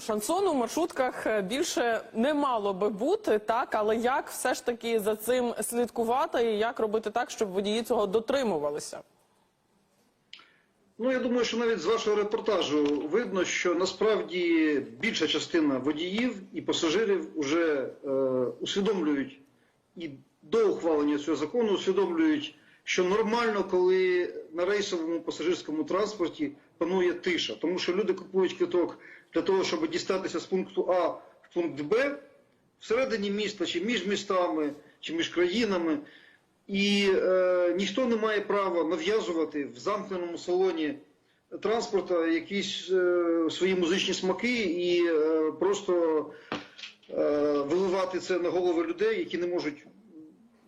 Шансону в маршрутках е, більше не мало би бути, так але як все ж таки за цим слідкувати і як робити так, щоб водії цього дотримувалися? Ну, я думаю, що навіть з вашого репортажу видно, що насправді більша частина водіїв і пасажирів вже е, усвідомлюють і до ухвалення цього закону усвідомлюють, що нормально, коли на рейсовому пасажирському транспорті панує тиша, тому що люди купують квиток для того, щоб дістатися з пункту А в пункт Б всередині міста, чи між містами, чи між країнами. І е, ніхто не має права нав'язувати в замкненому салоні транспорта якісь е, свої музичні смаки і е, просто е, виливати це на голови людей, які не можуть,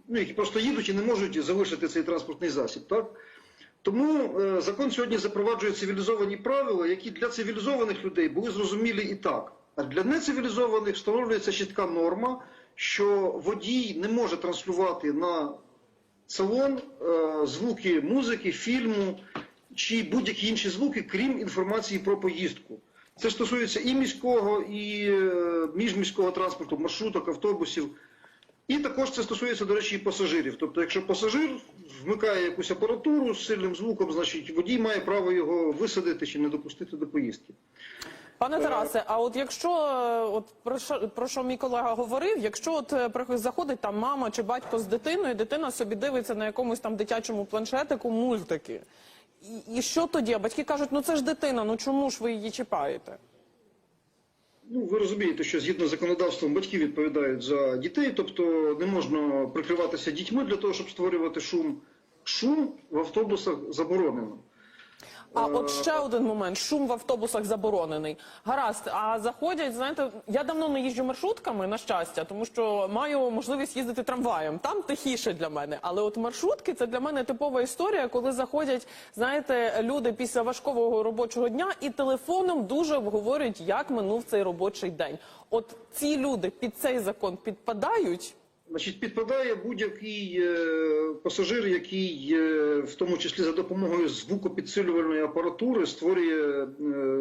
ну які просто їдуть і не можуть залишити цей транспортний засіб. Так? Тому е, закон сьогодні запроваджує цивілізовані правила, які для цивілізованих людей були зрозумілі і так. А для нецивілізованих встановлюється чітка норма, що водій не може транслювати на салон е, звуки музики, фільму чи будь-які інші звуки, крім інформації про поїздку. Це стосується і міського, і е, міжміського транспорту, маршруток, автобусів. І також це стосується, до речі, і пасажирів. Тобто, якщо пасажир вмикає якусь апаратуру з сильним звуком, значить водій має право його висадити чи не допустити до поїздки. Пане Тарасе, а от якщо е, от про що про що мій колега говорив, якщо от е, заходить там мама чи батько з дитиною, дитина собі дивиться на якомусь там дитячому планшетику мультики. І, і що тоді? А батьки кажуть, ну це ж дитина, ну чому ж ви її чіпаєте? Ну, ви розумієте, що згідно з законодавством батьки відповідають за дітей, тобто не можна прикриватися дітьми для того, щоб створювати шум. Шум в автобусах заборонено. А от ще один момент: шум в автобусах заборонений. Гаразд, а заходять, знаєте, я давно не їжджу маршрутками, на щастя, тому що маю можливість їздити трамваєм. Там тихіше для мене. Але от маршрутки це для мене типова історія, коли заходять, знаєте, люди після важкого робочого дня і телефоном дуже обговорюють, як минув цей робочий день. От ці люди під цей закон підпадають. Значить, підпадає будь-який е, пасажир, який е, в тому числі за допомогою звукопідсилювальної апаратури створює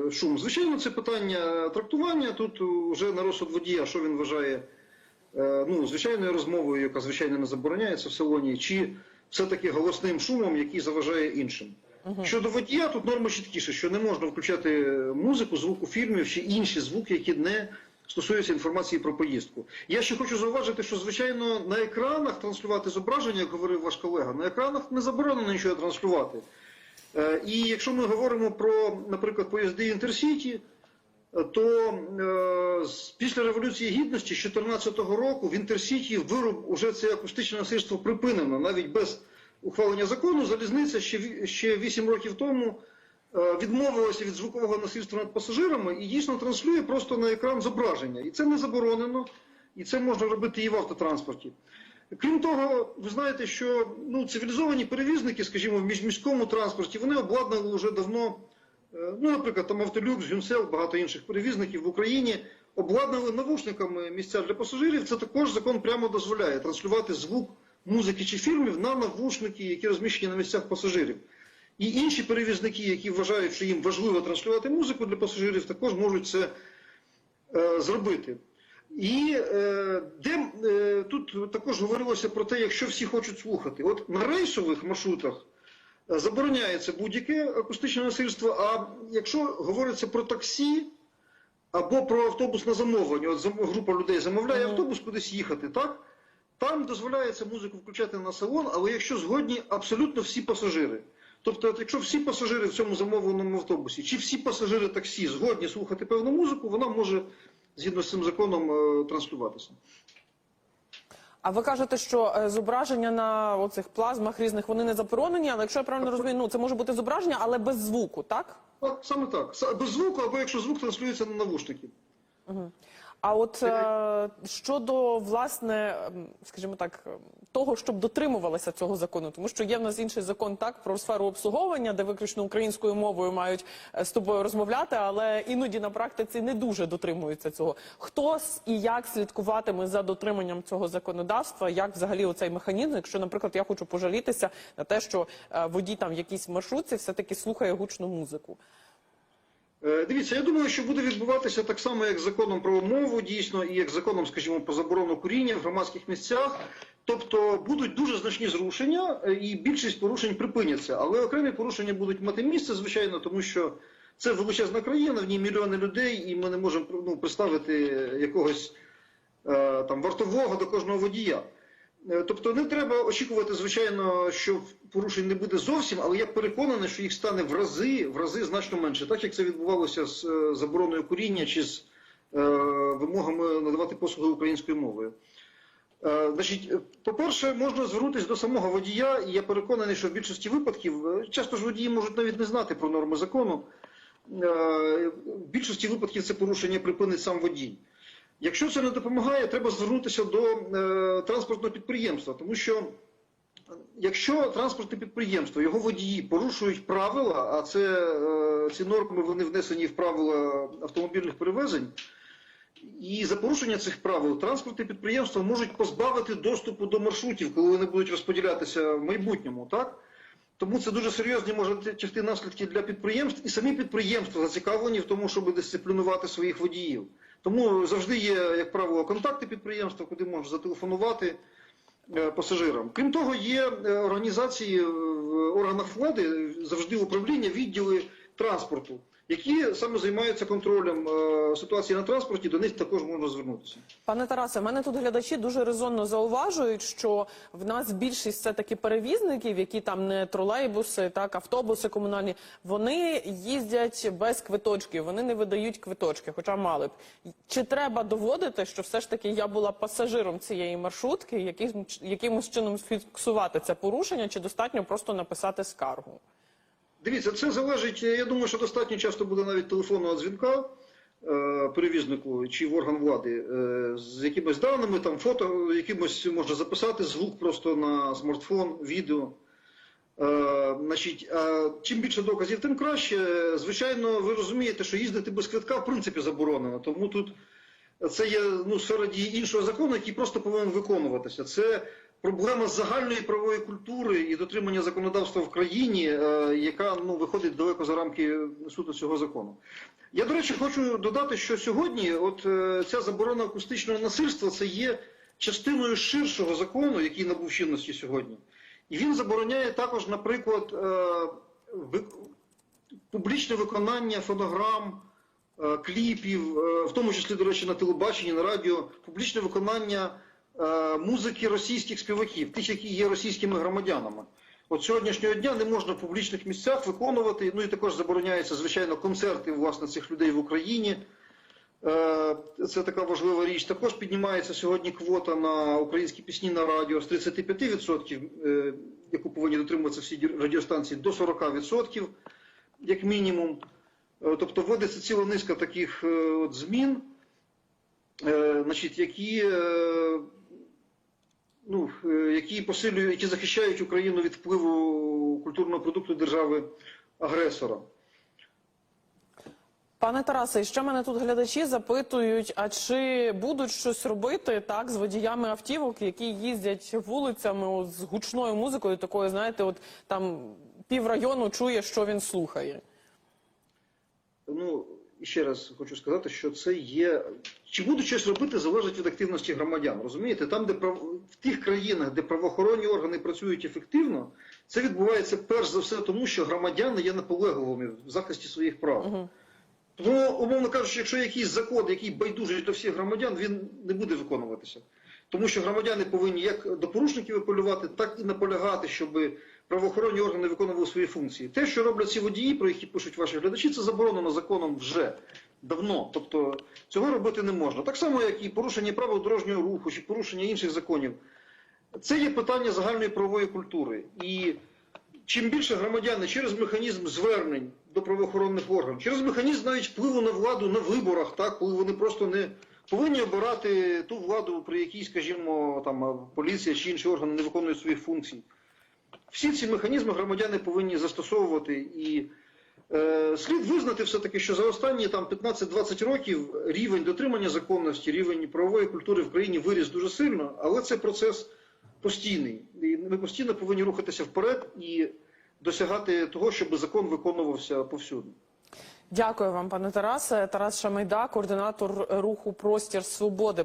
е, шум. Звичайно, це питання трактування. Тут вже на розсуд водія, що він вважає ну, звичайною розмовою, яка звичайно не забороняється в салоні, чи все-таки голосним шумом, який заважає іншим. Щодо водія, тут норма чіткіше, що не можна включати музику, звуку фільмів чи інші звуки, які не стосуються інформації про поїздку. Я ще хочу зауважити, що звичайно на екранах транслювати зображення, як говорив ваш колега, на екранах не заборонено нічого транслювати. Е, І якщо ми говоримо про, наприклад, поїзди Інтерсіті, то е, після Революції Гідності з 2014 року в Інтерсіті вироб уже це акустичне насильство припинено. Навіть без ухвалення закону залізниця ще, ще 8 років тому е, відмовилася від звукового насильства над пасажирами і дійсно транслює просто на екран зображення. І це не заборонено, і це можна робити і в автотранспорті. Крім того, ви знаєте, що ну, цивілізовані перевізники, скажімо, в міжміському транспорті, вони обладнали вже давно, е, ну, наприклад, там Автолюкс, Гюнсел, багато інших перевізників в Україні обладнали навушниками місця для пасажирів. Це також закон прямо дозволяє транслювати звук музики чи фільмів на навушники, які розміщені на місцях пасажирів. І інші перевізники, які вважають, що їм важливо транслювати музику для пасажирів, також можуть це е, зробити. І е, де е, тут також говорилося про те, якщо всі хочуть слухати. От на рейсових маршрутах е, забороняється будь-яке акустичне насильство. А якщо говориться про таксі або про автобус на замовлення, от група людей замовляє автобус кудись їхати, так? Там дозволяється музику включати на салон, але якщо згодні абсолютно всі пасажири. Тобто, якщо всі пасажири в цьому замовленому автобусі, чи всі пасажири таксі згодні слухати певну музику, вона може згідно з цим законом е, транслюватися. А ви кажете, що е, зображення на оцих плазмах різних вони не заборонені, але якщо я правильно розумію, ну це може бути зображення, але без звуку, так? Так, саме так. Без звуку, або якщо звук транслюється на навушники. А от е, щодо власне, скажімо так, того, щоб дотримувалися цього закону, тому що є в нас інший закон так про сферу обслуговування, де виключно українською мовою мають е, з тобою розмовляти, але іноді на практиці не дуже дотримуються цього. Хто і як слідкуватиме за дотриманням цього законодавства? Як взагалі оцей механізм? Якщо, наприклад, я хочу пожалітися на те, що е, водій там в якійсь маршрутці все таки слухає гучну музику. Е, Дивіться, я думаю, що буде відбуватися так само, як законом про мову, дійсно, і як законом, скажімо, про заборону куріння в громадських місцях. Тобто будуть дуже значні зрушення, е, і більшість порушень припиняться. Але окремі порушення будуть мати місце, звичайно, тому що це величезна країна, в ній мільйони людей, і ми не можемо ну, представити якогось е, там вартового до кожного водія. Е, Тобто не треба очікувати, звичайно, що порушень не буде зовсім, але я переконаний, що їх стане в рази, в рази значно менше, так як це відбувалося з е, забороною куріння чи з е, вимогами надавати послуги українською мовою. Е, Значить, е, по-перше, можна звернутися до самого водія, і я переконаний, що в більшості випадків часто ж водії можуть навіть не знати про норми закону. Е, В більшості випадків це порушення припинить сам водій. Якщо це не допомагає, треба звернутися до е, транспортного підприємства, тому що е, якщо транспортне підприємство, його водії порушують правила, а це е, ці норми вони внесені в правила автомобільних перевезень, і за порушення цих правил транспортне підприємства можуть позбавити доступу до маршрутів, коли вони будуть розподілятися в майбутньому, так? Тому це дуже серйозні можуть тягти наслідки для підприємств, і самі підприємства зацікавлені в тому, щоб дисциплінувати своїх водіїв. Тому завжди є, як правило, контакти підприємства, куди можна зателефонувати е, пасажирам. Крім того, є е, організації в органах влади, завжди управління, відділи транспорту, які саме займаються контролем е, ситуації на транспорті, до них також можна звернутися. Пане Тарасе, в мене тут глядачі дуже резонно зауважують, що в нас більшість все таки перевізників, які там не тролейбуси, так автобуси комунальні, вони їздять без квиточків, вони не видають квиточки, хоча мали б. Чи треба доводити, що все ж таки я була пасажиром цієї маршрутки, яким, якимось чином фіксувати це порушення, чи достатньо просто написати скаргу? Дивіться, це залежить. Я думаю, що достатньо часто буде навіть телефонного дзвінка е, перевізнику чи в орган влади е, з якимись даними, там фото, якимось можна записати звук просто на смартфон, відео. Е, значить, чим більше доказів, тим краще. Звичайно, ви розумієте, що їздити без квитка в принципі заборонено. Тому тут це є ну, сфера дії іншого закону, який просто повинен виконуватися. Це проблема загальної правової культури і дотримання законодавства в країні, е, яка ну, виходить далеко за рамки суто цього закону. Я, до речі, хочу додати, що сьогодні от е, ця заборона акустичного насильства це є частиною ширшого закону, який набув чинності сьогодні. І він забороняє також, наприклад, е, публічне виконання фонограм, кліпів, в тому числі, до речі, на телебаченні, на радіо, публічне виконання музики російських співаків, тих, які є російськими громадянами. От сьогоднішнього дня не можна в публічних місцях виконувати, ну і також забороняються, звичайно, концерти власне цих людей в Україні. Е, Це така важлива річ. Також піднімається сьогодні квота на українські пісні на радіо з 35%, е, яку повинні дотримуватися всі радіостанції, до 40%, як мінімум. Е, Тобто вводиться ціла низка таких е, от змін, е, значить, які, е, ну, е, які посилюють, які захищають Україну від впливу культурного продукту держави агресора. Пане Тарасе, ще мене тут глядачі запитують: а чи будуть щось робити так з водіями автівок, які їздять вулицями з гучною музикою, такою, знаєте, от там піврайону чує, що він слухає. Ну, ще раз хочу сказати, що це є. Чи будуть щось робити, залежить від активності громадян. Розумієте, там, де прав... в тих країнах, де правоохоронні органи працюють ефективно, це відбувається перш за все тому, що громадяни є наполегливими в захисті своїх прав. Угу. Тому, умовно кажучи, якщо якийсь закон, який байдужий до всіх громадян, він не буде виконуватися. Тому що громадяни повинні як до порушників апелювати, так і наполягати, щоб правоохоронні органи виконували свої функції. Те, що роблять ці водії, про які пишуть ваші глядачі, це заборонено законом вже давно. Тобто цього робити не можна. Так само, як і порушення правил дорожнього руху чи порушення інших законів. Це є питання загальної правової культури. І чим більше громадяни через механізм звернень до правоохоронних органів, через механізм навіть впливу на владу на виборах, так, коли вони просто не повинні обирати ту владу, при якій, скажімо, там поліція чи інші органи не виконують своїх функцій. Всі ці механізми громадяни повинні застосовувати і е, слід визнати все-таки, що за останні там 15-20 років рівень дотримання законності, рівень правової культури в країні виріс дуже сильно, але це процес постійний. І ми постійно повинні рухатися вперед і досягати того, щоб закон виконувався повсюди. Дякую вам, пане Тарасе. Тарас Шамайда, координатор руху Простір Свободи.